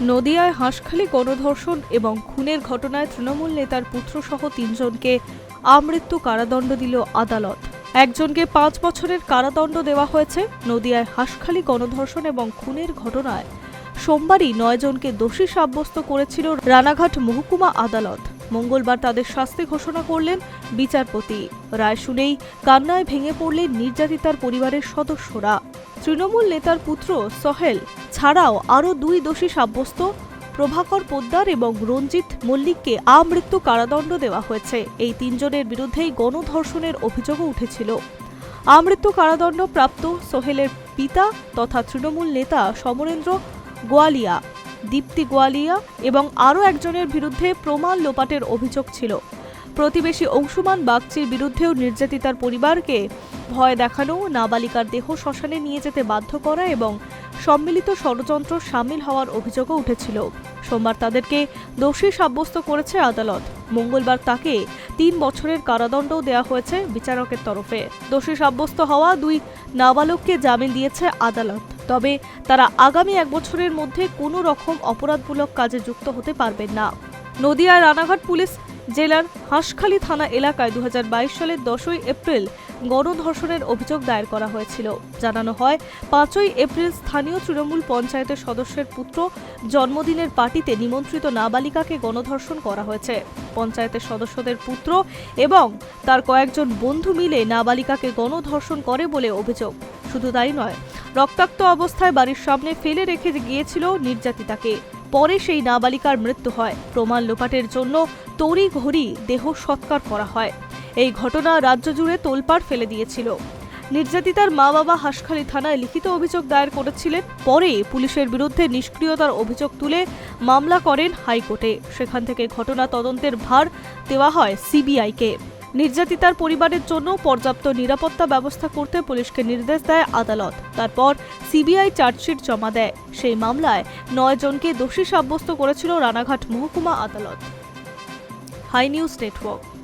নদিয়ায় হাঁসখালি গণধর্ষণ এবং খুনের ঘটনায় তৃণমূল নেতার পুত্রসহ তিনজনকে আমৃত্যু কারাদণ্ড দিল আদালত। একজনকে পাঁচ বছরের কারাদণ্ড দেওয়া হয়েছে। নদিয়ায় হাঁসখালি গণধর্ষণ এবং খুনের ঘটনায় সোমবারই নয়জনকে দোষী সাব্যস্ত করেছিল রানাঘাট মহকুমা আদালত। মঙ্গলবার তাদের শাস্তি ঘোষণা করলেন বিচারপতি। রায় শুনেই কান্নায় ভেঙে পড়লেন নির্যাতিতার পরিবারের সদস্যরা। তৃণমূল নেতার পুত্র সহেল ছাড়াও আরও দুই দোষী সাব্যস্ত, প্রভাকর পোদ্দার এবং রঞ্জিত মল্লিককে আমৃত্যু কারাদণ্ড দেওয়া হয়েছে। এই তিনজনের বিরুদ্ধেই গণধর্ষণের অভিযোগও উঠেছিল। আমৃত্যু কারাদণ্ড প্রাপ্ত সোহেলের পিতা তথা তৃণমূল নেতা সমরেন্দ্র গোয়ালিয়া দীপ্তি গোয়ালিয়া এবং আরও একজনের বিরুদ্ধে প্রমাণ লোপাটের অভিযোগ ছিল। প্রতিবেশী অংশুমান বাগচির বিরুদ্ধেও নির্যাতিতার পরিবারকে ভয় দেখানো, নাবালিকার দেহ শ্মশানে নিয়ে যেতে বাধ্য করা এবং সম্মিলিত ষড়যন্ত্র সামিল হওয়ার অভিযোগও উঠেছিল। সোমবার তাদেরকে দোষী সাব্যস্ত করেছে আদালত। মঙ্গলবার তাকে তিন বছরের কারাদণ্ডও দেওয়া হয়েছে বিচারকের তরফে। দোষী সাব্যস্ত হওয়া দুই নাবালককে জামিন দিয়েছে আদালত। তবে তারা আগামী এক বছরের মধ্যে কোনো রকম অপরাধমূলক কাজে যুক্ত হতে পারবেন না। নদিয়ার রানাঘাট পুলিশ জেলার হাঁসখালী থানা এলাকায় দু হাজার বাইশ সালের দশই এপ্রিল গণধর্ষণের অভিযোগ দায়ের করা হয়েছিল। জানানো হয়, পাঁচই এপ্রিল স্থানীয় তৃণমূল পঞ্চায়েতের সদস্যের পুত্র জন্মদিনের পার্টিতে নিমন্ত্রিত নাবালিকাকে গণধর্ষণ করা হয়েছে। পঞ্চায়েতের সদস্যদের পুত্র এবং তার কয়েকজন বন্ধু মিলে নাবালিকাকে গণধর্ষণ করে বলে অভিযোগ। শুধু তাই নয়, রক্তাক্ত অবস্থায় বাড়ির সামনে ফেলে রেখে গিয়েছিল নির্যাতিতাকে। পরে সেই নাবালিকার মৃত্যু হয়। প্রমাণ লোপাটের জন্য তড়ি ঘড়ি দেহ সৎকার করা হয়। এই ঘটনা রাজ্য জুড়ে তোলপাড় ফেলে দিয়েছিল। নির্যাতিতার মা বাবা হাসখালী থানায় লিখিত অভিযোগ দায়ের করেছিলেন। পরে পুলিশের বিরুদ্ধে নিষ্ক্রিয়তার অভিযোগ তুলে মামলা করেন হাইকোর্টে। সেখান থেকে ঘটনা তদন্তের ভার দেওয়া হয় সিবিআইকে। নির্যাতিতার পরিবারের জন্য পর্যাপ্ত নিরাপত্তা ব্যবস্থা করতে পুলিশকে নির্দেশ দেয় আদালত। তারপর সিবিআই চার্জশিট জমা দেয়। সেই মামলায় নয় জনকে দোষী সাব্যস্ত করেছিল রানাঘাট মহকুমা আদালত। High news network.